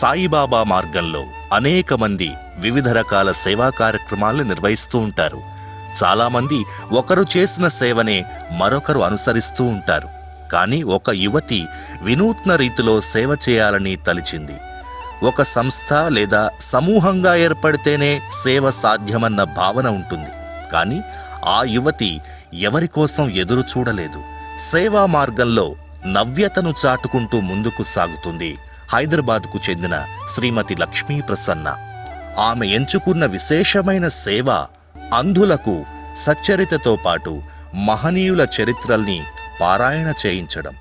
సాయిబాబా మార్గంలో అనేక మంది వివిధ రకాల సేవా కార్యక్రమాలను నిర్వహిస్తూ ఉంటారు. చాలామంది ఒకరు చేసిన సేవనే మరొకరు అనుసరిస్తూ ఉంటారు. కానీ ఒక యువతి వినూత్న రీతిలో సేవ చేయాలని తలిచింది. ఒక సంస్థ లేదా సమూహంగా ఏర్పడితేనే సేవ సాధ్యమన్న భావన ఉంటుంది. కానీ ఆ యువతి ఎవరి కోసం ఎదురు చూడలేదు. సేవా మార్గంలో నవ్యతను చాటుకుంటూ ముందుకు సాగుతుంది. హైదరాబాద్కు చెందిన శ్రీమతి లక్ష్మీ ప్రసన్న. ఆమె ఎంచుకున్న విశేషమైన సేవ అంధులకు సచ్చరితతో పాటు మహనీయుల చరిత్రల్ని పారాయణ చేయించడం.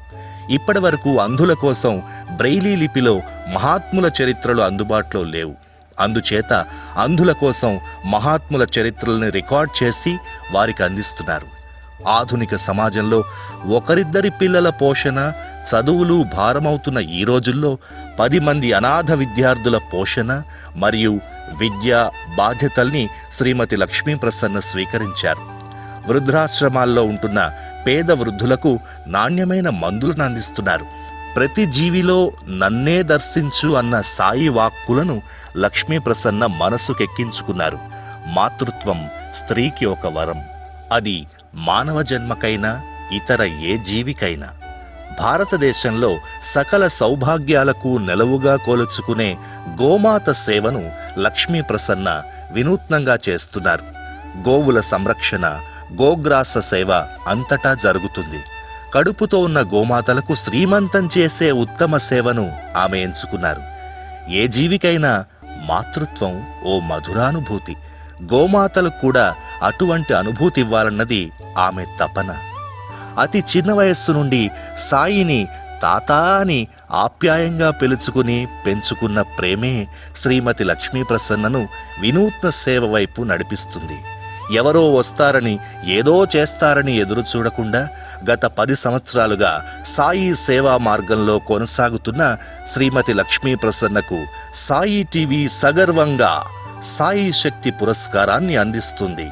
ఇప్పటివరకు అంధుల కోసం బ్రెయిలీ లిపిలో మహాత్ముల చరిత్రలు అందుబాటులో లేవు. అందుచేత అంధుల కోసం మహాత్ముల చరిత్రల్ని రికార్డ్ చేసి వారికి అందిస్తున్నారు. ఆధునిక సమాజంలో ఒకరిద్దరి పిల్లల పోషణ చదువులు భారమవుతున్న ఈ రోజుల్లో పది మంది అనాథ విద్యార్థుల పోషణ మరియు విద్య బాధ్యతల్ని శ్రీమతి లక్ష్మీ ప్రసన్న స్వీకరించారు. వృద్ధాశ్రమాల్లో ఉంటున్న పేద వృద్ధులకు నాణ్యమైన మందులను అందిస్తున్నారు. ప్రతి జీవిలో నన్నే దర్శించు అన్న సాయి వాక్కులను లక్ష్మీ ప్రసన్న మనసుకెక్కించుకున్నారు. మాతృత్వం స్త్రీకి ఒక వరం. అది మానవ జన్మకైనా ఇతర ఏ జీవికైనా. భారతదేశంలో సకల సౌభాగ్యాలకు నెలవుగా కోలుచుకునే గోమాత సేవను లక్ష్మీ ప్రసన్న వినూత్నంగా చేస్తున్నారు. గోవుల సంరక్షణ గోగ్రాస సేవ అంతటా జరుగుతుంది. కడుపుతో ఉన్న గోమాతలకు శ్రీమంతం చేసే ఉత్తమ సేవను ఆమె ఎంచుకున్నారు. ఏ జీవికైనా మాతృత్వం ఓ మధురానుభూతి. గోమాతలకు కూడా అటువంటి అనుభూతి ఇవ్వాలన్నది ఆమె తపన. అతి చిన్న వయస్సు నుండి సాయిని తాత అని ఆప్యాయంగా పిలుచుకుని పెంచుకున్న ప్రేమే శ్రీమతి లక్ష్మీ ప్రసన్నను వినూత్న సేవ వైపు నడిపిస్తుంది. ఎవరో వస్తారని ఏదో చేస్తారని ఎదురు చూడకుండా గత పది సంవత్సరాలుగా సాయి సేవా మార్గంలో కొనసాగుతున్న శ్రీమతి లక్ష్మీ ప్రసన్నకు సాయి టీవీ సగర్వంగా సాయి శక్తి పురస్కారాన్ని అందిస్తుంది.